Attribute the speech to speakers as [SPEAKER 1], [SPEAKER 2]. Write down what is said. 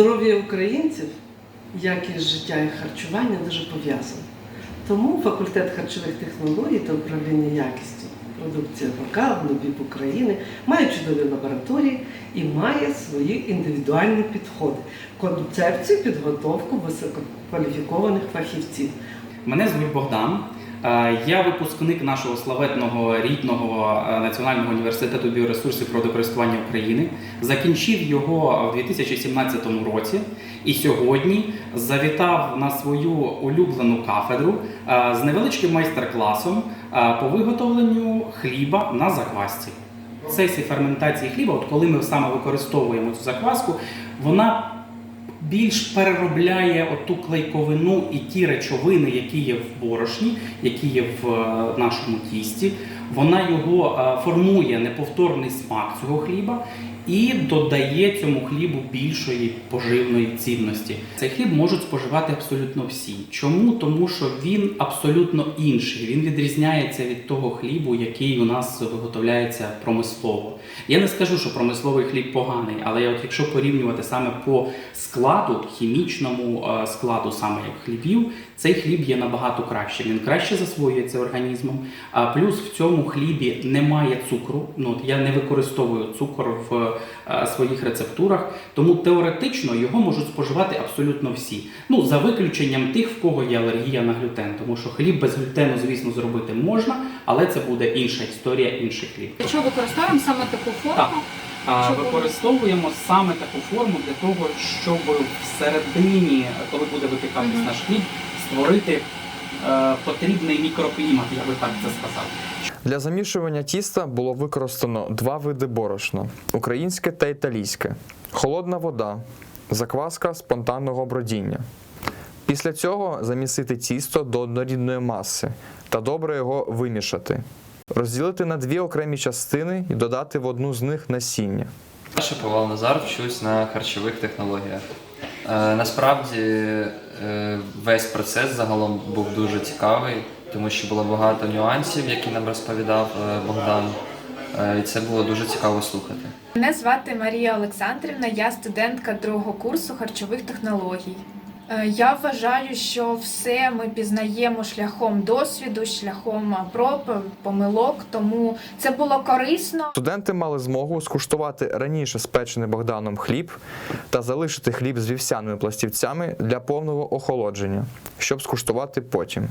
[SPEAKER 1] Здоров'я українців, якість життя і харчування дуже пов'язані. Тому факультет харчових технологій та управління якістю продукції ВК НОБІП України має чудові лабораторії і має свої індивідуальні підходи, концепцію підготовку висококваліфікованих фахівців.
[SPEAKER 2] Мене звуть Богдан. Е, Я випускник нашого славетного рідного е, Національного університету біоресурсів природокористування України. Закінчив його в 2017 році і сьогодні завітав на свою улюблену кафедру е, з невеличким майстер-класом по виготовленню хліба на заквасці. В процесі ферментації хліба, от коли ми саме використовуємо цю закваску, вона більш переробляє оту клейковину і ті речовини, які є в борошні, які є в е, нашому тісті. Вона його е, формує неповторний смак цього хліба і додає цьому хлібу більшої поживної цінності. Цей хліб можуть споживати абсолютно всі. Чому? Тому що він абсолютно інший. Він відрізняється від того хлібу, який у нас виготовляється промислово. Я не скажу, що промисловий хліб поганий, але от якщо порівнювати саме по складу, хімічному е, складу саме хлібів, цей хліб є набагато краще. Він краще засвоюється організмом. А плюс в цьому хлібі немає цукру. Ну от я не використовую цукор в своїх рецептурах, тому теоретично його можуть споживати абсолютно всі. Ну за виключенням тих, в кого є алергія на глютен, тому що хліб без глютену, звісно, зробити можна, але це буде інша історія, інший хліб.
[SPEAKER 3] Якщо використовуємо саме таку форму,
[SPEAKER 2] Так.
[SPEAKER 3] Чому?
[SPEAKER 2] Використовуємо саме таку форму для того, щоб всередині, коли буде випікатись
[SPEAKER 3] Мгм.
[SPEAKER 2] наш хліб, створити е, потрібний мікроклімат, я би так це сказав.
[SPEAKER 4] Для замішування тіста було використано два види борошна українське та італійське, холодна вода, закваска спонтанного бродіння. Після цього замісити тісто до однорідної маси та добре його вимішати. Розділити на дві окремі частини і додати в одну з них насіння.
[SPEAKER 5] Я Шиповал Назар вчусь на харчових технологіях. Е, насправді е, весь процес загалом був дуже цікавий, тому що було багато нюансів, які нам розповідав е, Богдан. Е, і це було дуже цікаво слухати.
[SPEAKER 6] Мене звати Марія Олександрівна, я студентка другого курсу харчових технологій. Е, Я вважаю, що все ми пізнаємо шляхом досвіду, шляхом проб, помилок, тому це було корисно.
[SPEAKER 4] Студенти мали змогу скуштувати раніше спечений Богданом хліб та залишити хліб з вівсяними пластівцями для повного охолодження, щоб скуштувати потім.